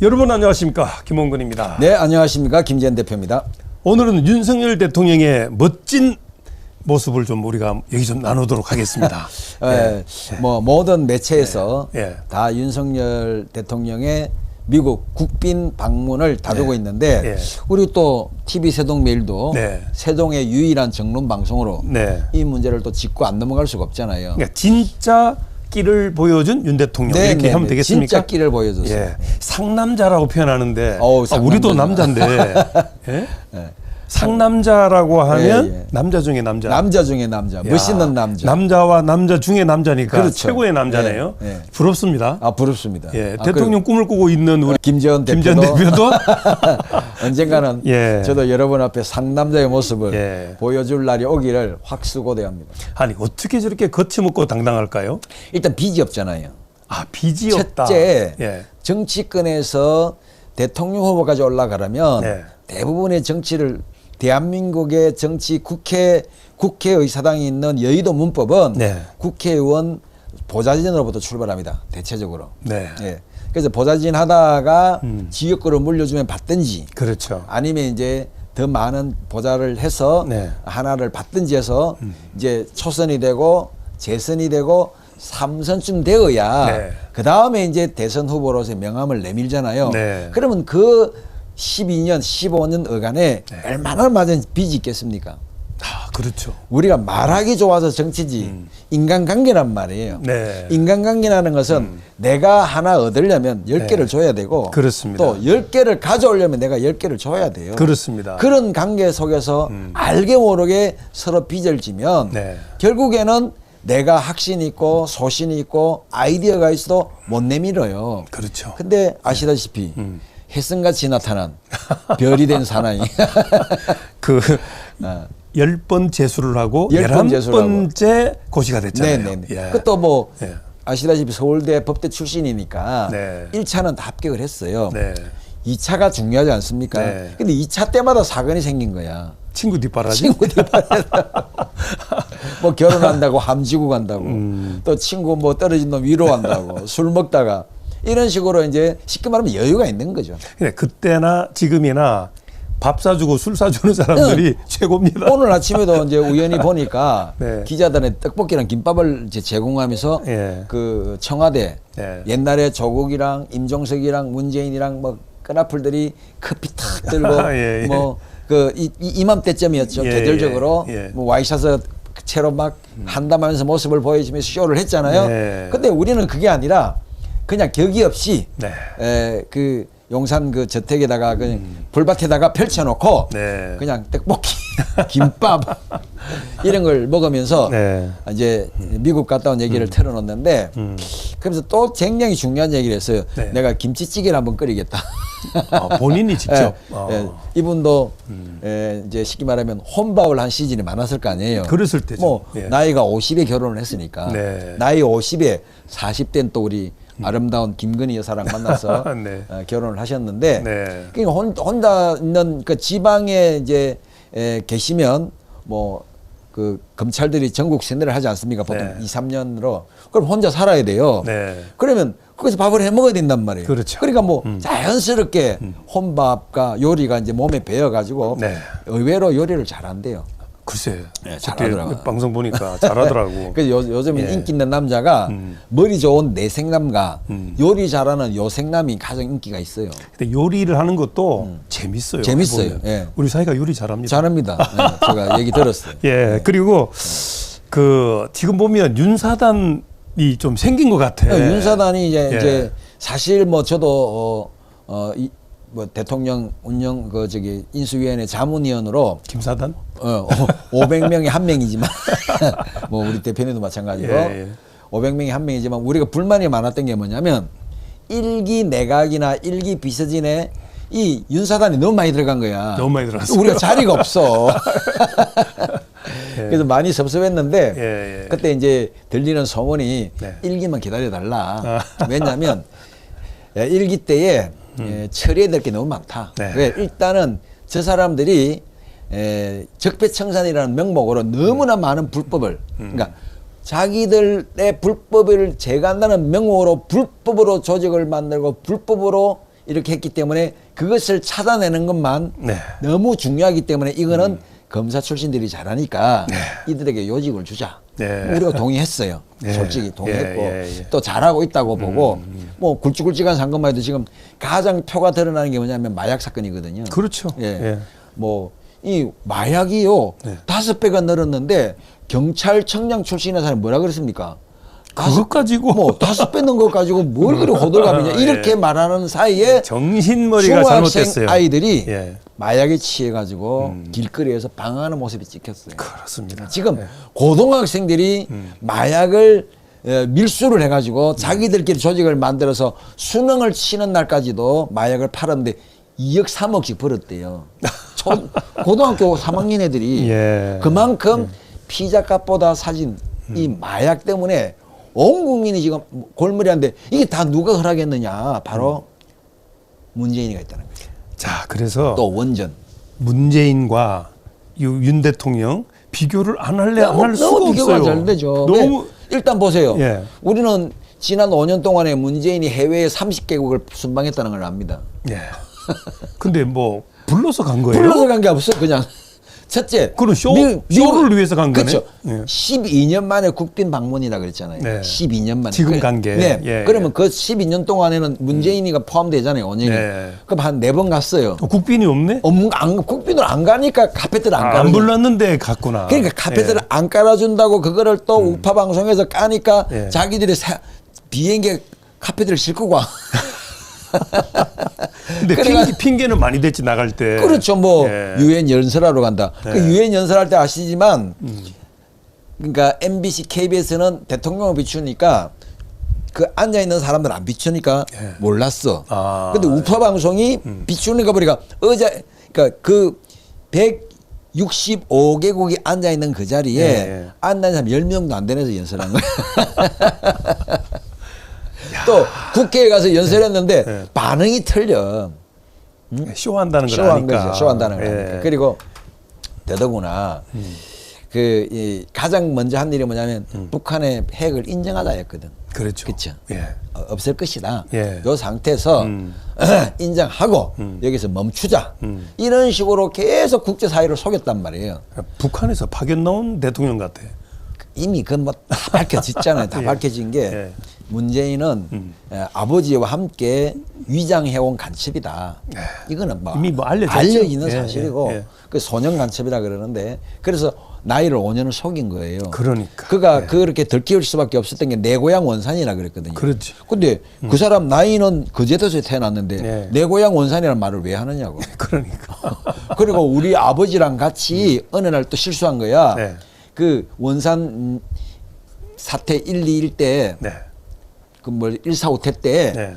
여러분 안녕하십니까 김원근입니다. 네, 안녕하십니까. 김재현 대표입니다. 오늘은 윤석열 대통령의 멋진 모습을 좀 우리가 여기 좀 나누도록 하겠습니다. 예, 뭐 모든 매체에서 예. 다 윤석열 대통령의 미국 국빈 방문을 다루고 네. 있는데 예. 우리 또 TV 세동매일도 네. 세동의 유일한 정론 방송으로 네. 이 문제를 또 짚고 안 넘어갈 수가 없잖아요. 그러니까 진짜 끼를 보여준 윤 대통령 네, 이렇게 네, 하면 네. 되겠습니까? 진짜 끼를 보여줬어요. 예. 상남자라고 표현하는데 어우, 아, 우리도. 남자인데 예? 예. 상남자라고 하면 예, 예. 남자 중에 남자. 남자 중에 남자, 야, 멋있는 남자. 남자와 남자 중에 남자니까 그렇죠. 최고의 남자네요. 예, 예. 부럽습니다. 아 부럽습니다. 예, 아, 대통령 꿈을 꾸고 있는 우리 김재원 대표도, 대표도 언젠가는 예. 저도 여러분 앞에 상남자의 모습을 예. 보여줄 날이 오기를 확수고대합니다. 아니 어떻게 저렇게 거침없고 당당할까요? 일단 빚이 없잖아요. 아 빚이 없다. 첫째, 예. 정치권에서 대통령 후보까지 올라가려면 네. 대부분의 정치를 대한민국의 정치 국회 국회의 사당이 있는 여의도 문법은 네. 국회의원 보좌진으로부터 출발합니다. 대체적으로. 네. 예. 그래서 보좌진 하다가 음. 지역구를 물려주면 받든지 그렇죠. 아니면 이제 더 많은 보좌를 해서 네. 음. 하나를 받든지 해서 이제 초선이 되고 재선이 되고 삼선쯤 되어야 네. 그 다음에 이제 대선 후보로서의 명함을 내밀잖아요. 네. 그러면 그 12년, 15년 어간에 네. 얼마나 많은 빚이 있겠습니까? 아 그렇죠. 우리가 말하기 좋아서 정치지 인간관계란 말이에요. 음. 네. 음. 인간관계라는 것은 내가 하나 얻으려면 열 개를 네. 줘야 되고 그렇습니다. 또열 개를 가져오려면 내가 열 개를 줘야 돼요. 그렇습니다. 음. 그런 관계 속에서 알게 모르게 서로 빚을 지면 네. 결국에는 내가 확신 있고 소신 있고 아이디어가 있어도 못 내밀어요. 그렇죠. 근데 아시다시피 음. 햇승같이 나타난 별이 된 사나이. 그 어. 열번 재수를 하고 열번. 번째 고시가 됐잖아요. 네네. 예. 그것도 뭐 예. 아시다시피 서울대 법대 출신이니까 네. 일 1차는 다 합격을 했어요. 네. 이 2차가 중요하지 않습니까? 네. 근데 2차 때마다 사건이 생긴 거야. 친구 뒷바라지. 친구들 뭐 결혼한다고 함지고 간다고 음. 또 친구 뭐 떨어진 놈 위로한다고 술 먹다가 이런 식으로 이제 쉽게 말하면 여유가 있는 거죠. 근데 그때나 지금이나 밥 사주고 술 사주는 사람들이 최고입니다. 오늘 아침에도 이제 우연히 보니까 네. 기자들의 떡볶이랑 김밥을 제공하면서 예. 그 청와대 네. 옛날에 조국이랑 임종석이랑 문재인이랑 뭐 끈아풀들이 커피 탁 들고 예, 예. 뭐그 이맘때쯤이었죠 예, 계절적으로 예, 예. 뭐 와이셔츠 채로 막 한담하면서 모습을 보여주면서 쇼를 했잖아요. 네. 근데 우리는 그게 아니라 그냥 격이 없이 네. 에, 그 용산 그 저택에다가 그 불밭에다가 펼쳐놓고 네. 그냥 떡볶이, 김밥 이런 걸 먹으면서 네. 이제 미국 갔다 온 얘기를 털어놓는데 음. 그러면서 또 굉장히 중요한 얘기를 했어요. 네. 내가 김치찌개를 한번 끓이겠다. 아, 본인이 직접. 예, 어. 예, 이분도 에, 이제 쉽게 말하면 혼밥을 한 시즌이 많았을 거 아니에요. 그랬을 때죠. 뭐 예. 나이가 50에 결혼을 했으니까 네. 나이 50에 40대는 또 우리 아름다운 김건희 여사랑 만나서 네. 어, 결혼을 하셨는데 네. 그러니까 혼, 혼자 있는 그 지방에 이제 에, 계시면 뭐 그 검찰들이 전국 세뇌를 하지 않습니까? 보통 네. 2, 3년으로 그럼 혼자 살아야 돼요. 네. 그러면 거기서 밥을 해 먹어야 된단 말이에요. 그렇죠. 러니까뭐 자연스럽게 혼밥과 요리가 이제 몸에 배어 가지고 네. 의외로 요리를 잘한대요. 글쎄. 네, 어떻게 잘하더라고요. 방송 보니까 잘하더라고. 그래서 요, 요즘 예. 인기 있는 남자가 음. 머리 좋은 내생남과 음. 요리 잘하는 요생남이 가장 인기가 있어요. 근데 요리를 하는 것도 재밌어요. 음. 재밌어요. 보면. 예. 우리 사이가 요리 잘합니다. 잘합니다. 예, 제가 얘기 들었어요. 예. 그리고 그 지금 보면 윤사단이 좀 생긴 것 같아. 예, 윤사단이 이제, 예. 이제 사실 뭐 저도 어, 어, 이, 뭐 대통령 운영 그 저기 인수위원회 자문위원으로 김사단? 어, 500명이 한 명이지만 뭐 우리 대표님도 마찬가지로 예, 예. 500명이 한 명이지만 우리가 불만이 많았던 게 뭐냐면 일기 내각이나 일기 비서진에 이 윤사단이 너무 많이 들어간 거야. 너무 많이 들어갔어요. 우리가 자리가 없어. 그래서 많이 섭섭했는데 예, 예. 그때 이제 들리는 소문이 네. 일기만 기다려 달라. 아. 왜냐하면 야, 일기 때에 예, 처리해야 될 게 너무 많다. 음. 네. 왜 일단은 저 사람들이 에, 적폐청산이라는 명목으로 너무나 많은 불법을 음. 그러니까 자기들의 불법을 제거한다는 명목으로 불법으로 조직을 만들고 불법으로 이렇게 했기 때문에 그것을 찾아내는 것만 네. 너무 중요하기 때문에 이거는 검사 출신들이 잘하니까 이들에게 요직을 주자. 네. 우리가 동의했어요. 네. 솔직히 동의했고 예, 예, 예. 또 잘하고 있다고 보고 뭐 굵직굵직한 사건만 해도 지금 가장 표가 드러나는 게 뭐냐면 마약 사건이거든요. 그렇죠. 예. 예. 뭐 이 마약이요 네. 다섯 배가 늘었는데 경찰 청장 출신의 사람이 뭐라 그랬습니까? 그것 가지고 뭐 다섯 배 넣은 것 가지고 뭘 그리 호들갑이냐 아, 이렇게 예. 말하는 사이에 정신머리가 중학생 잘못됐어요. 아이들이 예. 마약에 취해 가지고 길거리에서 방황하는 모습이 찍혔어요. 그렇습니다. 지금 예. 고등학생들이 마약을 에, 밀수를 해 가지고 자기들끼리 조직을 만들어서 수능을 치는 날까지도 마약을 팔았는데 2억 3억씩 벌었대요. 초, 고등학교 3학년 애들이 예. 그만큼 피자 값보다 사진 이 마약 때문에 온 국민이 지금 골머리 한데 이게 다 누가 허락했느냐 바로 문재인이가 있다는 거죠. 자, 그래서 또 원전. 문재인과 유- 윤 대통령 비교를 안 할래 안 할 수가 너무 비교가 없어요. 잘 되죠. 너무 왜? 일단 보세요. 예. 우리는 지난 5년 동안에 문재인이 해외에 30개국을 순방했다는 걸 압니다. 예. 근데 뭐 불러서 간 거예요? 불러서 간 게 없어 그냥. 첫째, 그건 쇼- 미- 쇼를 위해서 간 거네? 그렇죠. 예. 12년 만에 국빈 방문이라 그랬잖아요. 네. 12년 만에. 지금 간 게. 네. 예, 그러면 예. 그 12년 동안에는 문재인이가 포함되잖아요. 5년이. 네. 그럼 한 네 번 갔어요. 어, 국빈이 없네? 어, 안, 국빈을 안 가니까 카페트를 안 아, 가는 안 거예요. 불렀는데 갔구나. 그러니까 카페트를 예. 안 깔아준다고 그거를 또 우파 방송에서 까니까 예. 자기들이 사- 비행기에 카페트를 싣고 가. 근데 핑계, 핑계는 많이 됐지 나갈 때. 그렇죠. 뭐 예. 유엔 연설하러 간다. 그 네. 음. 유엔 연설할 때 아시지만 그러니까 MBC, KBS는 대통령을 비추니까 그 앉아 있는 사람들 안 비추니까 예. 몰랐어. 아. 음. 근데 우파 방송이 비추니까 보니까 의자 그러니까 그 165개국이 앉아 있는 그 자리에 예. 앉아 있는 사람 10명도 안 되는 데서 연설한 거야. 또 국회에 가서 연설했는데 예. 반응이 틀려. 쇼한다는 걸 쇼한 아니까. 거죠. 쇼한다는 걸 예. 그리고 더더구나 그이 가장 먼저 한 일이 뭐냐면 북한의 핵을 인정하자였거든. 그렇죠. 그렇죠. 예. 어, 없을 것이다. 예. 요 상태에서 음. 인정하고 여기서 멈추자. 이런 식으로 계속 국제 사회를 속였단 말이에요. 북한에서 파견 나온 대통령 같아. 이미 그건 뭐다 밝혀졌잖아요. 다 예. 밝혀진 게 예. 문재인은 음. 에, 아버지와 함께 위장해온 간첩이다. 이거는 뭐 이미 뭐 알려졌죠. 알려지는 예, 사실이고 예, 예. 그 소년 간첩이라 그러는데 그래서 나이를 5년을 속인 거예요. 그러니까. 그가 예. 그렇게 들키울 수밖에 없었던 게 내 고향 원산이라 그랬거든요. 그렇지. 근데 그 사람 나이는 거제도에서 태어났는데 예. 내 고향 원산이라는 말을 왜 하느냐고. 그러니까. 그리고 우리 아버지랑 같이 어느 날 또 실수한 거야. 네. 그 원산 음, 사태 1, 2일 때, 네. 그뭐 1, 4, 5태 때, 네.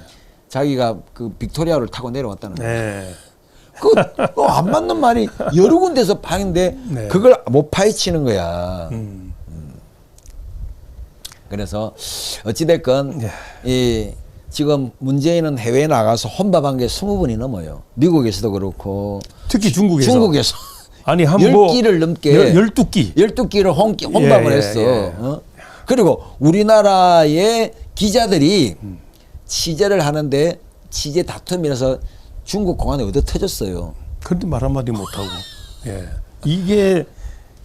자기가 그 빅토리아를 타고 내려왔다는. 네. 그, 안 맞는 말이 여러 군데서 파인데, 네. 그걸 못 파헤치는 거야. 음. 그래서, 어찌됐건, 네. 이, 지금 문재인은 해외에 나가서 혼밥한 게 20번이 넘어요. 미국에서도 그렇고, 특히 중국에서. 중국에서. 아니 한열뭐 끼를 넘게 열- 열두 끼. 열두 끼를 혼, 혼밥을 예, 예, 했어. 예. 어? 그리고 우리나라의 기자들이 취재를 하는데 취재 다툼이라서 중국 공안에 얻어 터졌어요. 그런데 말 한마디 못 하고. 예. 이게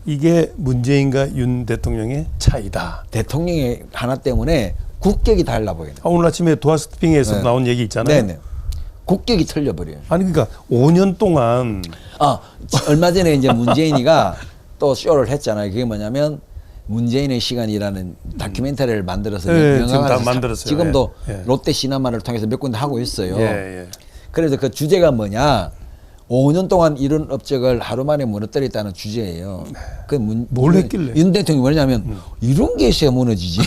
이게 문재인과 윤 대통령의 차이다. 대통령의 하나 때문에 국격이 달라 보여요. 아, 오늘 아침에 도하스핑에서 네. 나온 얘기 있잖아요. 네네. 국격이 틀려버려요. 아니 그러니까 5년 동안 아, 얼마 전에 이제 문재인이가 또 쇼를 했잖아요. 그게 뭐냐면 문재인의 시간이라는 다큐멘터리를 만들어서 예, 지금 다 사- 만들었어요. 지금도 예, 예. 롯데 시네마를 통해서 몇 군데 하고 있어요. 예, 예. 그래서 그 주제가 뭐냐? 5년 동안 이런 업적을 하루 만에 무너뜨렸다는 주제예요. 그 문, 네. 뭘 했길래? 음. 윤 대통령이 뭐냐면 이런 게 있어야 무너지지.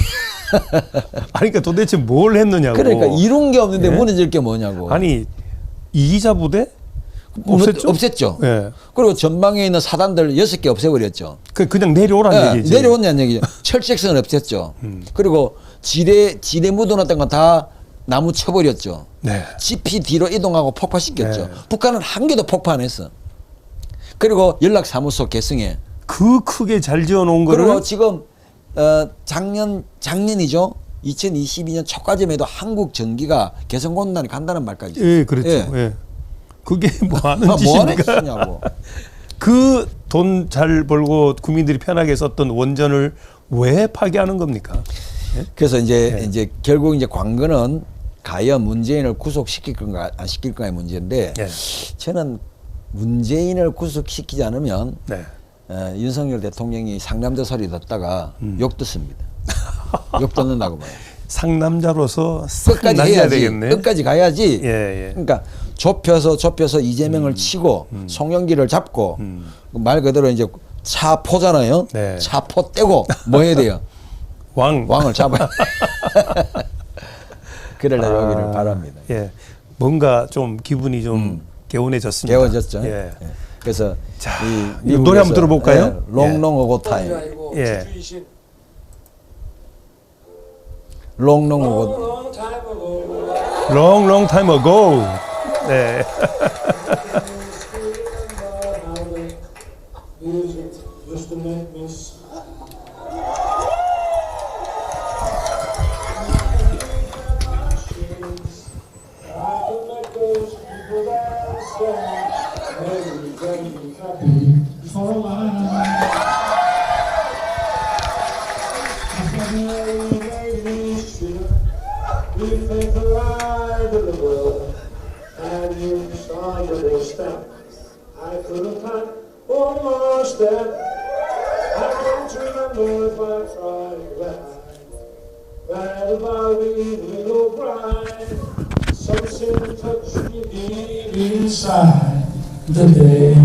아니 그러니까 도대체 뭘 했느냐고. 그러니까 이런 게 없는데 예? 무너질 게 뭐냐고. 아니 이기자 부대 없앴죠? 없앴죠. 예. 그리고 전방에 있는 사단들 여섯 개 없애버렸죠. 그 그냥 내려오라는 예, 얘기지. 내려온다는 얘기죠. 철책선 없앴죠. 음. 그리고 지뢰 지뢰 묻어놨던 건 다 나무 쳐버렸죠. 네. 뒤로 이동하고 폭파시켰죠. 네. 북한은 한 개도 폭파 안 했어. 그리고 연락사무소 개성에 그 크게 잘 지어 놓은 그리고 거를 지금 어 작년 작년이죠. 2022년 초까지만 해도 한국 전기가 개성공단이 간다는 말까지 있어요. 예, 그렇죠. 예. 예. 그게 뭐 하는 아, 뭐 짓입니까? 짓이냐고. 그돈 잘 벌고 국민들이 편하게 썼던 원전을 왜 파괴하는 겁니까? 그래서 이제 예. 이제 결국 이제 관건은 과연 문재인을 구속시킬 건가 안 시킬 건가의 문제인데 예. 저는 문재인을 구속시키지 않으면 네. 어, 윤석열 대통령이 상남자 소리 듣다가 음. 욕 듣습니다. 욕 듣는다고 봐요. 상남자로서 싹 끝까지 해야지. 되겠네. 끝까지 가야지. 예, 예. 그러니까 좁혀서 좁혀서 이재명을 치고 송영기를 잡고 말 그대로 이제 차포잖아요. 네. 차포 떼고 뭐 해야 돼요? 왕. 왕을 잡아야 그럴 날 아, 오기를 바랍니다. 예. 뭔가 좀 기분이 좀 개운해졌습니다. 개워졌죠. 예. 예. 그래서 자, 이이 노래 한번 들어볼까요? 예, 롱롱 오고 타임. 예. 롱롱 오고 Long, long time ago. 네. Inside the day.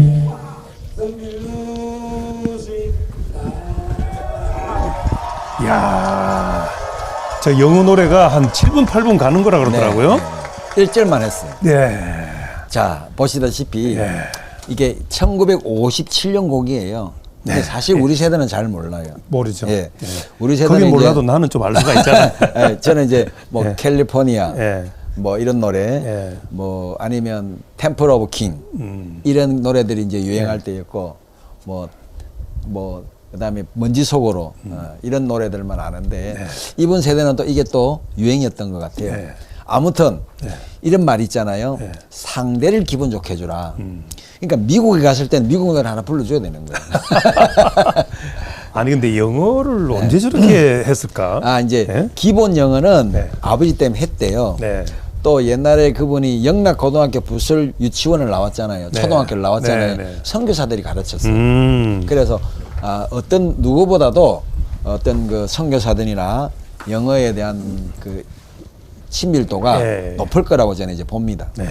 The music. 야. 저 영어 노래가 한 7분, 8분 가는 거라 그러더라고요. 네. 1절만 했어요. 네. 자, 보시다시피 예. 이게 1957년 곡이에요. 근데 네. 사실 우리 세대는 잘 몰라요. 모르죠. 예. 우리 세대는 몰라도 나는 좀 알 수가 있잖아. 예, 저는 이제 뭐 예. 캘리포니아 예. 뭐 이런 노래 예. 뭐 아니면 템플 오브 킹 음. 이런 노래들이 이제 유행할 예. 때였고 뭐뭐 그다음에 먼지 속으로 음. 어, 이런 노래들만 아는데 이번 세대는 또 이게 또 유행이었던 것 같아요. 네. 아무튼 이런 말 있잖아요. 네. 상대를 기분 좋게 해주라. 음. 그러니까 미국에 갔을 땐 미국 노래 하나 불러줘야 되는 거예요. 아니 근데 영어를 언제 저렇게 했을까? 아 이제 예? 기본 영어는 네. 아버지 때문에 했대요. 네. 또 옛날에 그분이 영락 고등학교 부설 유치원을 나왔잖아요. 네. 초등학교를 나왔잖아요. 네, 네. 선교사들이 가르쳤어요. 음. 그래서 아, 어떤 누구보다도 어떤 그 선교사들이나 영어에 대한 그 친밀도가 네. 높을 거라고 저는 이제 봅니다. 네.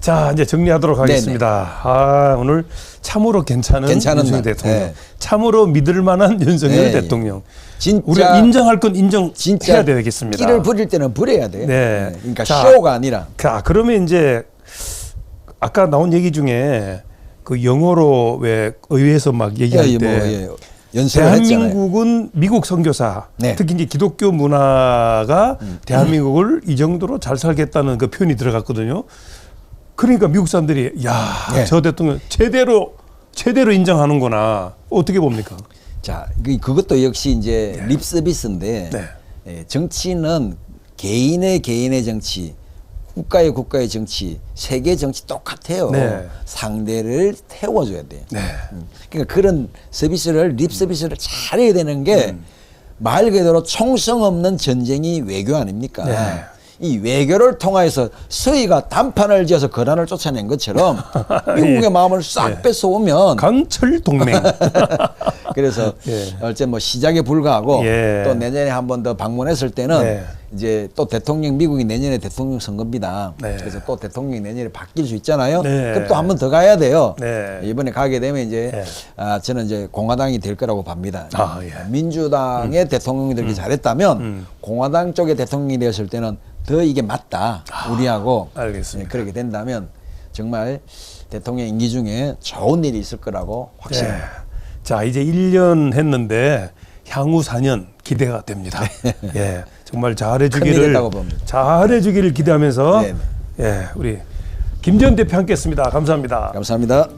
자 이제 정리하도록 하겠습니다. 아 오늘 참으로 괜찮은 괜찮은 윤석열 날. 대통령, 네. 참으로 믿을 만한 윤석열 네, 예. 대통령. 진짜 우리가 인정할 건 인정해야 되겠습니다. 끼를 부릴 때는 부려야 돼. 네. 그러니까 자, 쇼가 아니라 자 그러면 이제 아까 나온 얘기 중에 그 영어로 왜 의회에서 막 얘기할 예, 때 뭐, 예, 연습을 했잖아요. 대한민국은 미국 선교사 네. 음. 특히 이제 기독교 문화가 대한민국을 이 정도로 잘 살겠다는 그 표현이 들어갔거든요. 그러니까 미국 사람들이 야 네. 저 대통령 제대로 제대로 인정하는구나 어떻게 봅니까? 자, 그- 그것도 역시 이제 립 서비스인데 네. 예, 정치는 개인의 개인의 정치, 국가의 국가의 정치, 세계 정치 똑같아요. 네. 상대를 태워줘야 돼. 네. 음. 그러니까 그런 서비스를 립 서비스를 잘해야 되는 게말 그대로 총성 없는 전쟁이 외교 아닙니까? 네. 이 외교를 통해서 서희가 단판을 지어서 거란을 쫓아낸 것처럼 미국의 마음을 싹 예. 뺏어오면 강철 동맹. 그래서 예. 어째 뭐 시작에 불과하고 예. 또 내년에 한 번 더 방문했을 때는 네. 이제 또 대통령 미국이 내년에 대통령 선거입니다. 네. 그래서 또 대통령이 내년에 바뀔 수 있잖아요. 네. 그럼 또 한 번 더 가야 돼요. 네. 이번에 가게 되면 이제 네. 아, 저는 이제 공화당이 될 거라고 봅니다. 아, 예. 음. 민주당의 대통령이 되기 잘했다면 공화당 쪽의 대통령이 되었을 때는 더 이게 맞다. 우리하고 아, 알겠습니다. 예, 그렇게 된다면 정말 대통령 임기 중에 좋은 일이 있을 거라고 확신합니다. 네. 자, 이제 1년 했는데 향후 4년 기대가 됩니다. 예. 정말 잘해 주기를. 잘해 주기를 기대하면서 네, 예, 우리 김전 대표 함께 했습니다. 감사합니다. 감사합니다.